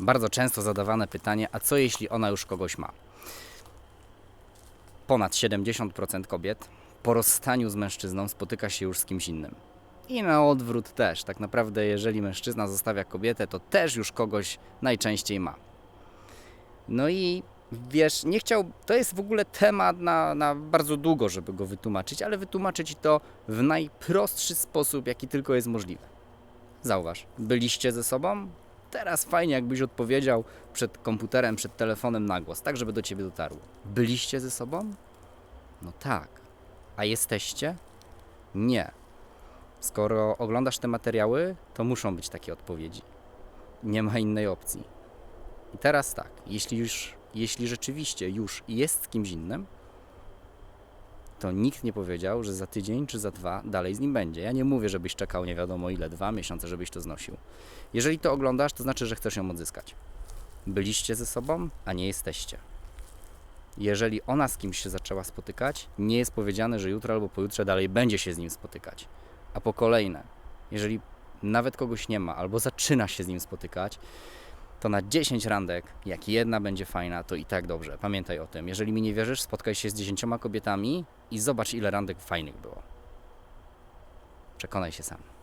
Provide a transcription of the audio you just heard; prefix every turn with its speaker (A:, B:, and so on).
A: Bardzo często zadawane pytanie, a co jeśli ona już kogoś ma? Ponad 70% kobiet po rozstaniu z mężczyzną spotyka się już z kimś innym. I na odwrót też. Tak naprawdę, jeżeli mężczyzna zostawia kobietę, to też już kogoś najczęściej ma. No i wiesz, nie chciał. To jest w ogóle temat na, na bardzo długo, żeby go wytłumaczyć, ale wytłumaczyć to w najprostszy sposób, jaki tylko jest możliwy. Zauważ, byliście ze sobą? Teraz fajnie, jakbyś odpowiedział przed komputerem, przed telefonem na głos, tak żeby do ciebie dotarło. Byliście ze sobą? No tak. A jesteście? Nie. Skoro oglądasz te materiały, to muszą być takie odpowiedzi. Nie ma innej opcji. I teraz tak, jeśli już, jeśli rzeczywiście już jest z kimś innym, to nikt nie powiedział, że za tydzień czy za dwa dalej z nim będzie. Ja nie mówię, żebyś czekał nie wiadomo ile, dwa miesiące, żebyś to znosił. Jeżeli to oglądasz, to znaczy, że chcesz ją odzyskać. Byliście ze sobą, a nie jesteście. Jeżeli ona z kimś się zaczęła spotykać, nie jest powiedziane, że jutro albo pojutrze dalej będzie się z nim spotykać. A po kolejne, jeżeli nawet kogoś nie ma albo zaczyna się z nim spotykać, to na 10 randek, jak jedna będzie fajna, to i tak dobrze. Pamiętaj o tym. Jeżeli mi nie wierzysz, spotkaj się z 10 kobietami i zobacz, ile randek fajnych było. Przekonaj się sam.